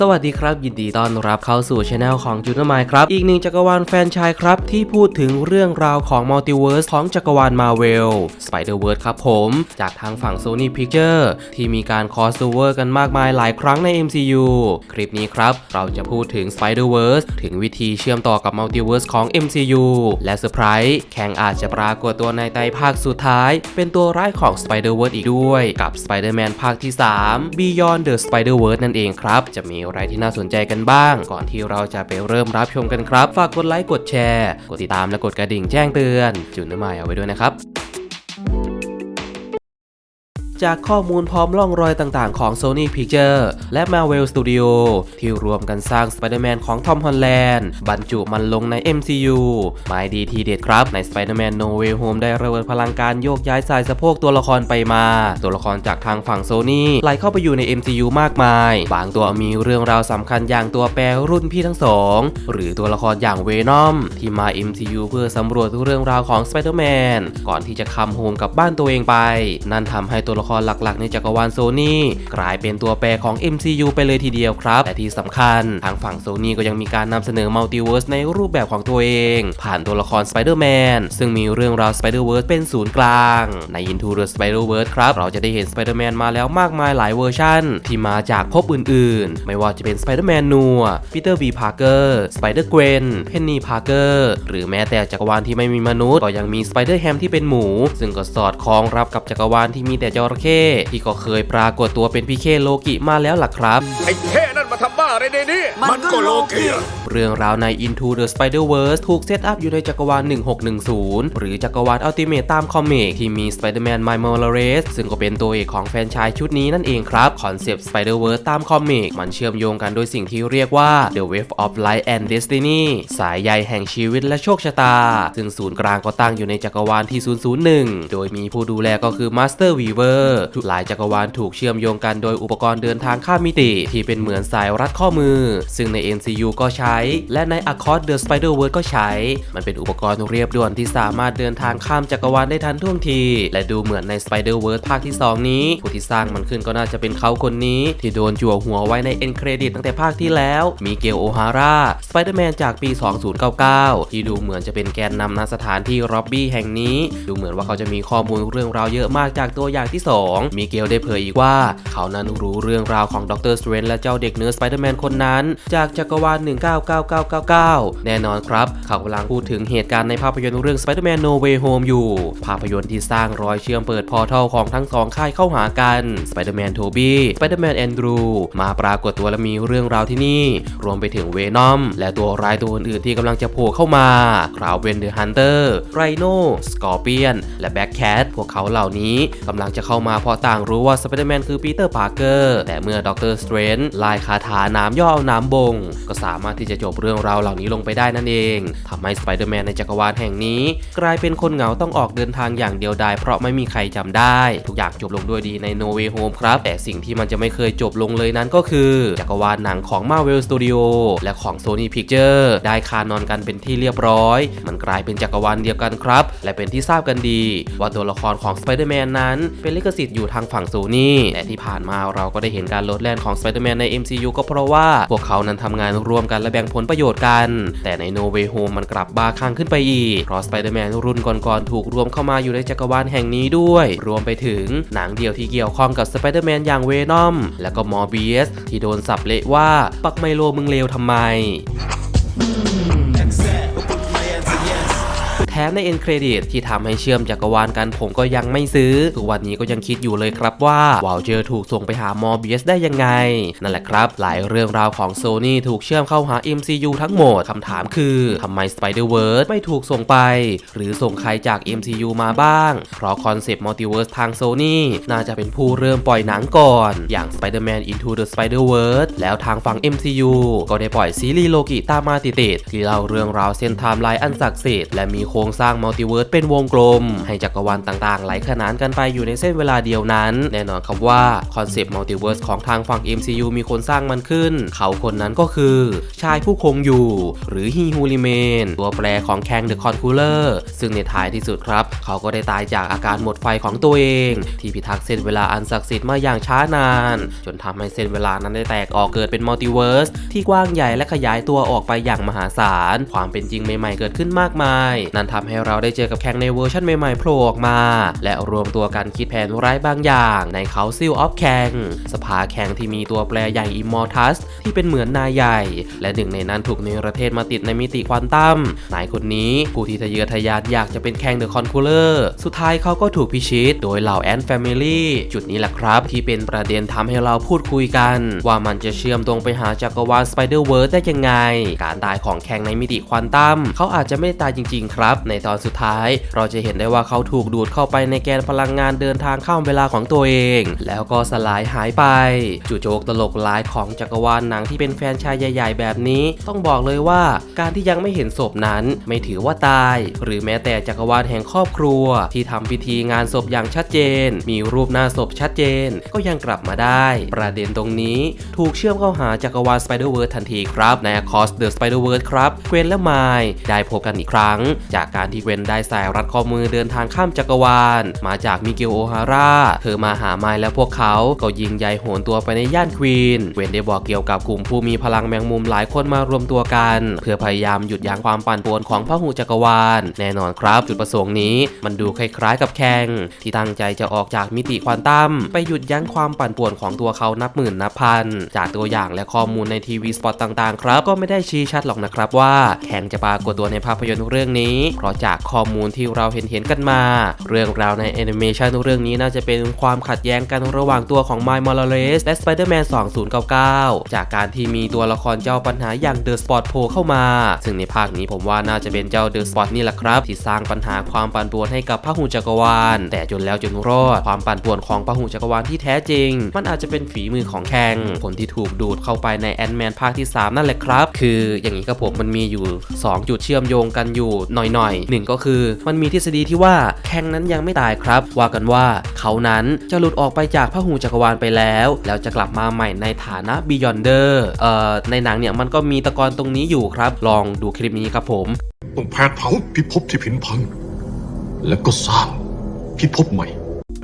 สวัสดีครับ ยินดีต้อนรับเข้าสู่ช anel ของจูนมายครับ อีกหนึ่งจักรวาลแฟนชายครับ ที่พูดถึงเรื่องราวของมัลติเวิร์สของจักรวาลมาเวล Spider-Verse ครับผม จากทางฝั่ง Sony Picture ที่มีการคอสโ o เวอร์กันมากมายหลายครั้งใน MCU คลิปนี้ครับ เราจะพูดถึง Spider-Verse ถึงวิธีเชื่อมต่อกับมัลติเวิร์สของ MCU และเซอร์ไพรส์แข่งอาจจะปรากฏตัวในไตภาคสุดท้าย เป็นตัวร้ายของ Spider-Verse อีกด้วย กับ Spider-Man ภาคที่ 3 Beyond the Spider-Verse นั่นเองครับจะมีอะไรที่น่าสนใจกันบ้าง ก่อนที่เราจะไปเริ่มรับชมกันครับ ฝากกดไลค์กดแชร์ กดติดตามและกดกระดิ่งแจ้งเตือน จุนนมายเอาไว้ด้วยนะครับ จากข้อมูลพร้อมร่องรอยต่างๆของ Sony Picture และ Marvel Studio ที่รวมกันสร้าง Spider-Man ของทอมฮอลแลนด์บรรจุมันลงใน MCU หมายดีทีเด็ดครับ ใน Spider-Man No Way Home ได้ระเบิดพลังการโยกย้ายสายสะโพกตัวละครไปมา ตัวละครจากทางฝั่ง Sony ไหลเข้าไปอยู่ใน MCU มากมาย บางตัวมีเรื่องราวสำคัญอย่างตัวแปรรุ่นพี่ทั้งสอง หรือตัวละครอย่างเวนอมที่มา MCU เพื่อสำรวจเรื่องราวของ Spider-Man ก่อนที่จะคำโฮมกับบ้านตัวเองไป นั่นทำให้ตัวละครครหลักๆ ในจักรวาลโซนี่กลายเป็นตัวแปรของ MCU ไปเลยทีเดียวครับ แต่ที่สำคัญทางฝั่งโซนี่ก็ยังมีการนำเสนอมัลติเวิร์สในรูปแบบของตัวเอง ผ่านตัวละคร Spider-Man ซึ่งมีเรื่องราว Spider-Verse เป็นศูนย์กลาง ใน Into the Spider-Verse ครับ เราจะได้เห็น Spider-Man มนมาแล้วมากมายหลายเวอร์ชั่น ที่มาจากภพอื่นๆ ไม่ว่าจะเป็น Spider-Man นัว Peter B Parker Spider-Gwen Penny Parker หรือแม้แต่จักรวาลที่ไม่มีมนุษย์ ก็ยังมี Spider-Ham ที่เป็นหมู ซึ่งก็สอดคล้องรับกับจักรวาลที่มีแต่จระเข้ที่ก็เคยปรากฏตัวเป็นพี่เคโลกิมาแล้วล่ะครับ ไอ้เท่นั่นมาทำบ้าอะไรในนี้มันก็โลกิเรื่องราวใน Into the Spider-Verse ถูกเซตอัพอยู่ในจักรวาล 1610 หรือจักรวาล Ultimate ตามคอมิกที่มี Spider-Man Miles Morales ซึ่งก็เป็นตัวเอกของแฟนชายชุดนี้นั่นเองครับ คอนเซปต์ Spider-Verse ตามคอมิกมันเชื่อมโยงกันโดยสิ่งที่เรียกว่า The Wave of Light and Destiny สายใยแห่งชีวิตและโชคชะตา ซึ่งศูนย์กลางก็ตั้งอยู่ในจักรวาลที่ 001 โดยมีผู้ดูแลก็คือ Master Weaver หลายจักรวาลถูกเชื่อมโยงกันโดยอุปกรณ์เดินทางข้ามมิติ ที่เป็นเหมือนสายรัดข้อมือ ซึ่งใน MCU ก็ใช้และใน Across the Spider-Verse ก็ใช้ มันเป็นอุปกรณ์เรียบด่วนที่สามารถเดินทางข้ามจักรวาลได้ทันท่วงที และดูเหมือนใน Spider-Verse ภาคที่ 2 นี้ ผู้ที่สร้างมันขึ้นก็น่าจะเป็นเขาคนนี้ ที่โดนจั่วหัวไว้ใน End Credit ตั้งแต่ภาคที่แล้ว มีเกลโอฮาร่า Spider-Man จากปี 2099 ที่ดูเหมือนจะเป็นแกนนำณสถานที่ร็อบบี้แห่งนี้ ดูเหมือนว่าเขาจะมีข้อมูลเรื่องราวเยอะมากจากตัวอย่างที่ 2 มีเกลได้เผยอีกว่า เขานั้นรู้เรื่องราวของด็อกเตอร์สเตรนและเจ้าเด็กเนื้อสไปเดอร์แมนคนนั้น จากจักรวาล99999 แน่นอนครับเขากำลังพูดถึงเหตุการณ์ในภาพยนตร์เรื่อง Spider-Man No Way Home อยู่ ภาพยนตร์ที่สร้างรอยเชื่อมเปิดพอร์ทัลของทั้งสองค่ายเข้าหากัน Spider-Man Toby Spider-Man Andrew มาปรากฏตัวและมีเรื่องราวที่นี่ รวมไปถึงเวนอมและตัวร้ายตัวอื่นๆที่กำลังจะโผล่เข้ามาคราวเวนเดอร์ฮันเตอร์ไรโนสกอร์เปียนและแบ็กแคทพวกเขาเหล่านี้กำลังจะเข้ามาเพราะต่างรู้ว่า Spider-Man คือปีเตอร์พาร์เกอร์แต่เมื่อด็อกเตอร์สเตรนลายคาถาน้ำย่อเอาน้ำบง ก็สามารถที่จะจบเรื่องราวเหล่านี้ลงไปได้นั่นเองทำให้สไปเดอร์แมนในจักรวาลแห่งนี้ กลายเป็นคนเหงาต้องออกเดินทางอย่างเดียวดายเพราะไม่มีใครจำได้ ทุกอย่างจบลงด้วยดีใน No Way Home ครับ แต่สิ่งที่มันจะไม่เคยจบลงเลยนั้นก็คือ จักรวาลหนังของ Marvel Studio และของ Sony Picture ได้คานอนกันเป็นที่เรียบร้อย มันกลายเป็นจักรวาลเดียวกันครับ และเป็นที่ทราบกันดี ว่าตัวละครของ Spider-Man นั้นเป็นลิขสิทธิ์อยู่ทางฝั่ง Sony แต่ที่ผ่านมาเราก็ได้เห็นการลดแล่นของ Spider-Man ใน MCU ก็เพราะว่าพวกเขานั้นทำงานร่วมกันและแบ่งผลประโยชน์กัน แต่ในโนเวโฮมมันกลับบ้าคลั่งขึ้นไปอีกเพราะสไปเดอร์แมนรุ่นก่อนๆถูกรวมเข้ามาอยู่ในจักรวาลแห่งนี้ด้วย รวมไปถึงหนังเดียวที่เกี่ยวข้องกับสไปเดอร์แมนอย่างเวนอมและก็มอร์เบียสที่โดนสับเละว่าปักไมโลมึงเลวทำไม ถมในเอ็นเครดิตที่ทำให้เชื่อมจักรวาลกันผมก็ยังไม่ซื้อทุกวันนี้ก็ยังคิดอยู่เลยครับว่าวาลเจอร์ถูกส่งไปหามอร์เบียสได้ยังไง นั่นแหละครับ หลายเรื่องราวของโซนี่ถูกเชื่อมเข้าหา MCU ทั้งหมดคำถามคือทำไม Spider-Verse ไม่ถูกส่งไป หรือส่งใครจาก MCU มาบ้าง เพราะคอนเซปต์มัลติเวิร์สทางโซนี่น่าจะเป็นผู้เริ่มปล่อยหนังก่อน อย่าง Spider-Man Into the Spider-Verse แล้วทางฝั่ง MCU ก็ได้ปล่อยซีรีส์โลกิตามมาติดๆที่เล่าเรื่องราวเส้นไทม์ไลน์อันศักดิ์สิทธิ์และมีโครงสร้างมัลติเวิร์สเป็นวงกลม ให้จักรวาลต่างๆ ไหลขนานกันไปอยู่ในเส้นเวลาเดียวนั้น แน่นอนครับว่าคอนเซปต์มัลติเวิร์สของทางฝั่ง MCU มีคนสร้างมันขึ้น เขาคนนั้นก็คือ ชายผู้คงอยู่ หรือฮีฮูลิเมนตัวแปรของแคงเดอะคอนคูลเลอร์ซึ่งในท้ายที่สุดครับ เขาก็ได้ตายจากอาการหมดไฟของตัวเอง ที่พิทักษ์เส้นเวลาอันศักดิ์สิทธิ์มาอย่างช้านาน จนทำให้เส้นเวลานั้นได้แตกออกเกิดเป็นมัลติเวิร์สที่กว้างใหญ่และขยายตัวออกไปอย่างมหาศาลความเป็นจริงใหม่ๆเกิดขึ้นมากมาย นั่นทำให้เราได้เจอกับแข่งในเวอร์ชันใหม่ๆโผล่ออกมา และรวมตัวกันคิดแผนร้ายบางอย่างในเขาซิลออฟแคงสภาแข่งที่มีตัวแปรใหญ่อิมมอร์ทัสที่เป็นเหมือนนายใหญ่ และหนึ่งในนั้นถูกเนรเทศมาติดในมิติควอนตัมนายคนนี้ผู้ที่ทะเยอทะยานอยากจะเป็นแข่งเดอะคอนคูลเลอร์สุดท้ายเขาก็ถูกพิชิต โดยเหล่าแอนแฟมิลี่จุดนี้แหละครับ ที่เป็นประเด็นทำให้เราพูดคุยกัน ว่ามันจะเชื่อมตรงไปหาจักรวาลสไปเดอร์เวิร์ได้ยังไง การตายของแข่งในมิติควอนตัมเขาอาจจะไม่ได้ตายจริง ๆ ครับในตอนสุดท้าย เราจะเห็นได้ว่าเขาถูกดูดเข้าไปในแกนพลังงานเดินทางข้ามเวลาของตัวเอง แล้วก็สลายหายไป จู่โจกตลกร้ายของจักรวาลหนังที่เป็นแฟนชายใหญ่ ๆ แบบนี้ ต้องบอกเลยว่าการที่ยังไม่เห็นศพนั้นไม่ถือว่าตาย หรือแม้แต่จักรวาลแห่งครอบครัว ที่ทำพิธีงานศพอย่างชัดเจน มีรูปหน้าศพชัดเจน ก็ยังกลับมาได้ ประเด็นตรงนี้ถูกเชื่อมเข้าหาจักรวาล Spider-Verse ทันทีครับใน Across the Spider-Verse ครับเกวนและไมล์ได้พบกันอีกครั้ง จากการที่เกวนได้สายรัดข้อมือเดินทางข้ามจักรวาล มาจากมิเกลโอฮาร่า เธอมาหาไมล์และพวกเขาก็ยิงใยโหนตัวไปในย่านควีนเกวนได้บอกเกี่ยวกับกลุ่มผู้มีพลังแมงมุมหลายคนมารวมตัวกัน เพื่อพยายามหยุดยั้งความปั่นป่วนของพหูจักรวาล แน่นอนครับ จุดประสงค์นี้มันดูคล้ายๆกับแคงที่ตั้งใจจะออกจากมิติควอนตัมไปหยุดยั้งความปั่นป่วนของตัวเขานับหมื่นนับพัน จากตัวอย่างและข้อมูลในทีวีสปอตต่างๆ ครับ ก็ไม่ได้ชี้ชัดหรอกนะครับว่าแคงจะปรากฏตัวในภาพยนตร์เรื่องนี้เพราะจากข้อมูลที่เราเห็นเห็นกันมา เรื่องราวในแอนิเมชันเรื่องนี้น่าจะเป็นความขัดแย้งกันระหว่างตัวของไมล์มอร์เลสและ Spider-Man 2099 จากการที่มีตัวละครเจ้าปัญหาอย่างเดอะสปอตโผล่เข้ามา ซึ่งในภาคนี้ผมว่าน่าจะเป็นเจ้าเดอะสปอตนี่แหละครับ ที่สร้างปัญหาความปั่นป่วนให้กับพหุจักรวาล แต่จนแล้วจนรอดความปั่นป่วนของพหุจักรวาลที่แท้จริง มันอาจจะเป็นฝีมือของแคงผลที่ถูกดูดเข้าไปในแอนด์แมนภาคที่ 3 นั่นแหละครับ คืออย่างนี้ครับผมมันมีอยู่ 2 จุดเชื่อมโยงกันอยู่หน่อยหนึ่งก็คือมันมีทฤษฎีที่ว่าแข้งนั้นยังไม่ตายครับ ว่ากันว่าเขานั้นจะหลุดออกไปจากพหูจักรวาลไปแล้ว แล้วจะกลับมาใหม่ในฐานะบิยอนเดอร์เอ่อในหนังเนี่ยมันก็มีตะกอนตรงนี้อยู่ครับ ลองดูคลิปนี้ครับผมต้องแผดเผาพิภพที่ผินพัง แล้วก็สร้างพิภพใหม่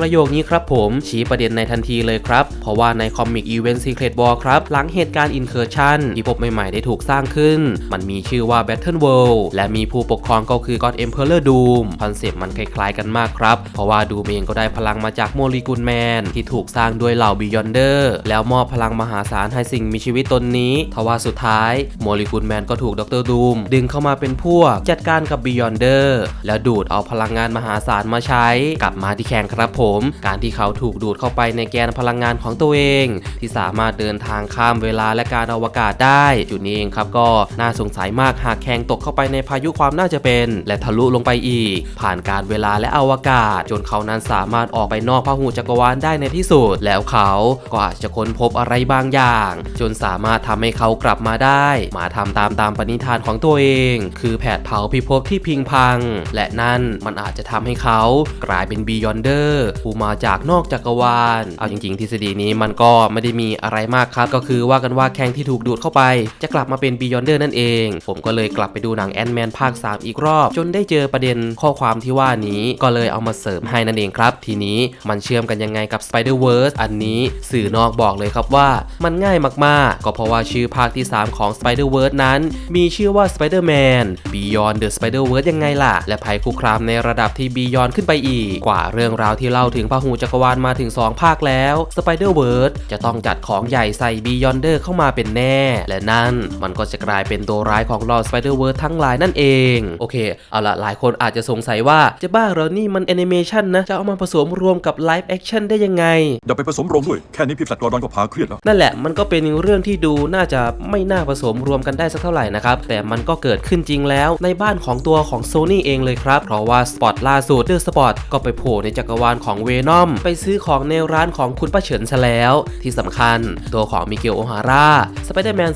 ประโยคนี้ครับผม ชี้ประเด็นในทันทีเลยครับ เพราะว่าในคอมิกอีเวนต์ Secret War ครับ หลังเหตุการณ์ Incursion ที่พบใหม่ๆได้ถูกสร้างขึ้น มันมีชื่อว่า Battle World และมีผู้ปกครองก็คือ God Emperor Doom คอนเซปต์มันคล้ายๆกันมากครับ เพราะว่าดูมเองก็ได้พลังมาจากโมเลกุลแมนที่ถูกสร้างด้วยเหล่า Beyonder แล้วมอบพลังมหาศาลให้สิ่งมีชีวิตตนนี้ทว่าสุดท้ายโมเลกุลแมนก็ถูกดรดูมดึงเข้ามาเป็นพวกจัดการกับ Beyonder แล้วดูดเอาพลังงานมหาศาลมาใช้กลับมาที่แข่งครับผมการที่เขาถูกดูดเข้าไปในแกนพลังงานของตัวเอง ที่สามารถเดินทางข้ามเวลาและการอวกาศได้ จุดนี้เองครับก็น่าสงสัยมากหากแข่งตกเข้าไปในพายุความน่าจะเป็น และทะลุลงไปอีก ผ่านการเวลาและอวกาศ จนเขานั้นสามารถออกไปนอกพหูจักรวาลได้ในที่สุด แล้วเขาก็อาจจะค้นพบอะไรบางอย่าง จนสามารถทำให้เขากลับมาได้ มาทำตามตามปณิธานของตัวเอง คือแผดเผาพิภพที่พิงพัง และนั่นมันอาจจะทำให้เขากลายเป็นบียอนเดอร์ผู้มาจากนอกจักรวาล เอาจริงๆ ทฤษฎีนี้มันก็ไม่ได้มีอะไรมากครับ ก็คือว่ากันว่าแข้งที่ถูกดูดเข้าไป จะกลับมาเป็นบียอนเดอร์นั่นเอง ผมก็เลยกลับไปดูหนังแอนด์แมนภาค 3 อีกรอบ จนได้เจอประเด็นข้อความที่ว่านี้ก็เลยเอามาเสริมให้นั่นเองครับ ทีนี้มันเชื่อมกันยังไงกับ Spider-Verse อันนี้สื่อนอกบอกเลยครับว่ามันง่ายมากๆ ก็เพราะว่าชื่อภาคที่ 3 ของ Spider-Verse นั้น มีชื่อว่า Spider-Man Beyond the Spider-Verse ยังไงล่ะ และภัยคุกคามในระดับที่ Beyond ขึ้นไปอีกกว่าเรื่องราวที่เล่าถึงพหูจักรวาลมาถึง 2 ภาคแล้ว Spider-Verse จะต้องจัดของใหญ่ใส่ Beyonder เข้ามาเป็นแน่ และนั่นมันก็จะกลายเป็นตัวร้ายของ Lord Spider-Verse ทั้งหลายนั่นเอง โอเค เอาละหลายคนอาจจะสงสัยว่าจะบ้าเหรอนี่มันแอนิเมชันนะ จะเอามาผสมรวมกับไลฟ์แอคชั่นได้ยังไง อย่าไปผสมโรงด้วย แค่นี้พี่แฟลตกรอนก็พาเครียดแล้ว นั่นแหละมันก็เป็นเรื่องที่ดูน่าจะไม่น่าผสมรวมกันได้สักเท่าไหร่นะครับ แต่มันก็เกิดขึ้นจริงแล้วในบ้านของตัวของ Sony เองเลยครับ เพราะว่าสปอตล่าสุดเดอะสปอตก็ไปโผล่ในจักรวาลของของเวนอมไปซื้อของในร้านของคุณป้าเฉินซะแล้ว ที่สำคัญตัวของมิเกลโอฮาร่าสไปเดอร์แมน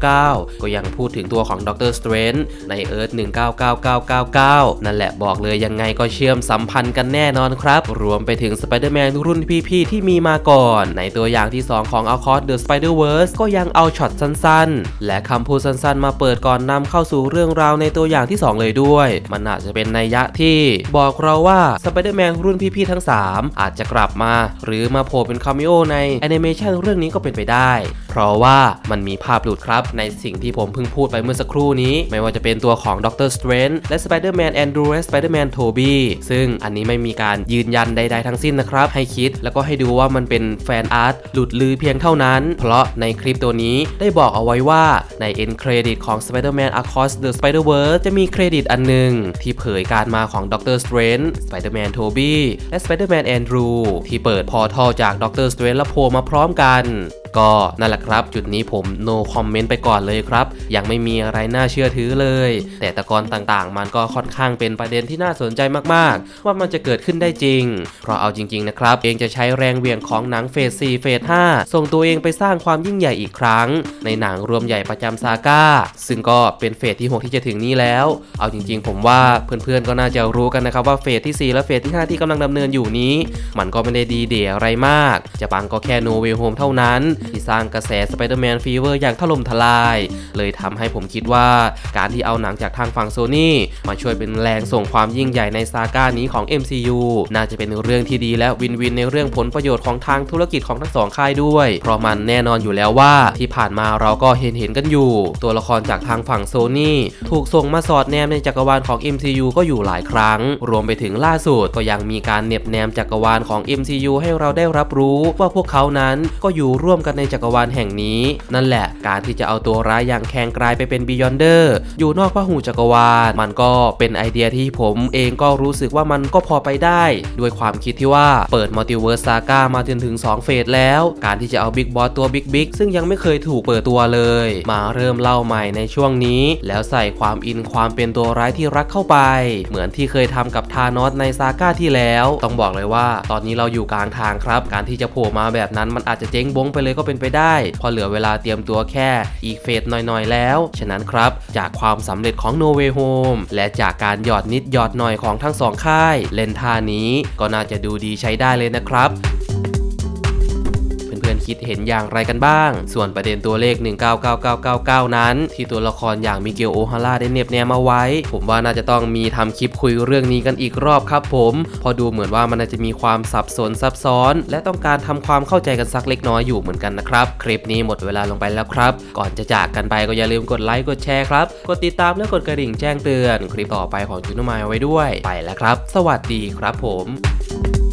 2099 ก็ยังพูดถึงตัวของด็อกเตอร์สเตรนในเอิร์ธ199999 นั่นแหละบอกเลยยังไงก็เชื่อมสัมพันธ์กันแน่นอนครับ รวมไปถึงสไปเดอร์แมนรุ่นพี่ๆที่มีมาก่อน ในตัวอย่างที่ 2 ของ Across the Spider-Verse ก็ยังเอาช็อตสั้นๆ และคำพูดสั้นๆ มาเปิดก่อนนำเข้าสู่เรื่องราวในตัวอย่างที่ 2 เลยด้วย มันอาจจะเป็นนัยยะที่ บอกเราว่าสไปเดอร์แมนรุ่นพี่ๆทั้ง3 อาจจะกลับมา หรือมาโผล่เป็นคาเมโอในแอนิเมชันเรื่องนี้ก็เป็นไปได้ เพราะว่ามันมีภาพหลุดครับ ในสิ่งที่ผมเพิ่งพูดไปเมื่อสักครู่นี้ ไม่ว่าจะเป็นตัวของด็อกเตอร์สเตรนและสไปเดอร์แมนแอนดรูและสไปเดอร์แมนโทบี้ซึ่งอันนี้ไม่มีการยืนยันใด ๆ ทั้งสิ้นนะครับ ให้คิดแล้วก็ให้ดูว่ามันเป็นแฟนอาร์ตหลุดลือเพียงเท่านั้น เพราะในคลิปตัวนี้ได้บอกเอาไว้ว่าใน end credit ของ Spider-Man Across the Spider-Verse จะมีเครดิตอันหนึ่งที่เผยการมาของ Doctor Strange Spider-Man Tobey และ Spider-Man Andrew ที่เปิดพอร์ทัลจาก Doctor Strange และโผล่มาพร้อมกัน ก็นั่นแหละครับ จุดนี้ผม no comment ไปก่อนเลยครับ ยังไม่มีอะไรน่าเชื่อถือเลย แต่ตะกอนต่างๆ มันก็ค่อนข้างเป็นประเด็นที่น่าสนใจมากๆ ว่ามันจะเกิดขึ้นได้จริง เพราะเอาจริง ๆ นะครับ เองจะใช้แรงเวียงของหนังเฟส4เฟส5ส่งตัวเองไปสร้างความยิ่งใหญ่อีกครั้ง ในหนังรวมใหญ่ประจำซาก้าซึ่งก็เป็นเฟสที่ 6 ที่จะถึงนี้แล้ว เอาจริง ๆ ผมว่าเพื่อนๆก็น่าจะรู้กันนะครับว่าเฟสที่ 4 และเฟสที่ 5 ที่กำลังดำเนินอยู่นี้ มันก็ไม่ได้ดีเดียอะไรมาก จะปังก็แค่โนเวโฮมเท่านั้นที่สร้างกระแสสไปเดอร์แมนฟีเวอร์อย่างถล่มทลาย เลยทำให้ผมคิดว่าการที่เอาหนังจากทางฝั่งโซนี่มาช่วยเป็นแรงส่งความยิ่งใหญ่ในซาก้านี้ของ MCU น่าจะเป็นเรื่องที่ดีและวินวินในเรื่องผลประโยชน์ของทางธุรกิจของทั้งสองค่ายด้วย เพราะมันแน่นอนอยู่แล้วว่าที่ผ่านมาเราก็เห็นเห็นๆกันอยู่ ตัวละครจากทางฝั่งโซนี่ถูกส่งมาสอดแนมในจักรวาลของ MCU ก็อยู่หลายครั้ง รวมไปถึงล่าสุดก็ยังมีการเน็บแนมจักรวาลของ MCU ให้เราได้รับรู้ว่าพวกเขานั้นก็อยู่ร่วมกันในจักรวาลแห่งนี้ นั่นแหละการที่จะเอาตัวร้ายอย่างแคงกลายไปเป็นบิยอนเดอร์อยู่นอกพหูจักรวาล มันก็เป็นไอเดียที่ผมเองก็รู้สึกว่ามันก็พอไปได้ ด้วยความคิดที่ว่าเปิดมัลติเวิร์สซาก้ามาจนถึง 2 เฟสแล้ว การที่จะเอาบิ๊กบอสตัวบิ๊กบิ๊กซึ่งยังไม่เคยถูกเปิดตัวเลย มาเริ่มเล่าใหม่ในช่วงนี้ แล้วใส่ความอินความเป็นตัวร้ายที่รักเข้าไป เหมือนที่เคยทำกับทานอสในซาก้าที่แล้ว ต้องบอกเลยว่า ตอนนี้เราอยู่กลางทางครับ การที่จะโผล่มาแบบนั้นมันอาจจะเจ๊งบงไปเลยก็็เป็นไปได้พอเหลือเวลาเตรียมตัวแค่อีกเฟสหน่อยๆ แล้ว ฉะนั้นครับ จากความสำเร็จของ No Way Home และจากการหยอดนิดหยอดหน่อยของทั้งสองค่าย เล่นท่านี้ก็น่าจะดูดีใช้ได้เลยนะครับ คิดเห็นอย่างไรกันบ้าง ส่วนประเด็นตัวเลข 199999 นั้น ที่ตัวละครอย่างมิเกลโอฮาร่าได้เน็บแนมมาไว้ ผมว่าน่าจะต้องมีทำคลิปคุยเรื่องนี้กันอีกรอบครับผม พอดูเหมือนว่ามันน่าจะมีความสับสนซับซ้อน และต้องการทำความเข้าใจกันสักเล็กน้อยอยู่เหมือนกันนะครับ คลิปนี้หมดเวลาลงไปแล้วครับ ก่อนจะจากกันไปก็อย่าลืมกดไลค์กดแชร์ครับ กดติดตามและกดกระดิ่งแจ้งเตือน คลิปต่อไปของจุนมายเอาไว้ด้วย ไปแล้วครับ สวัสดีครับผม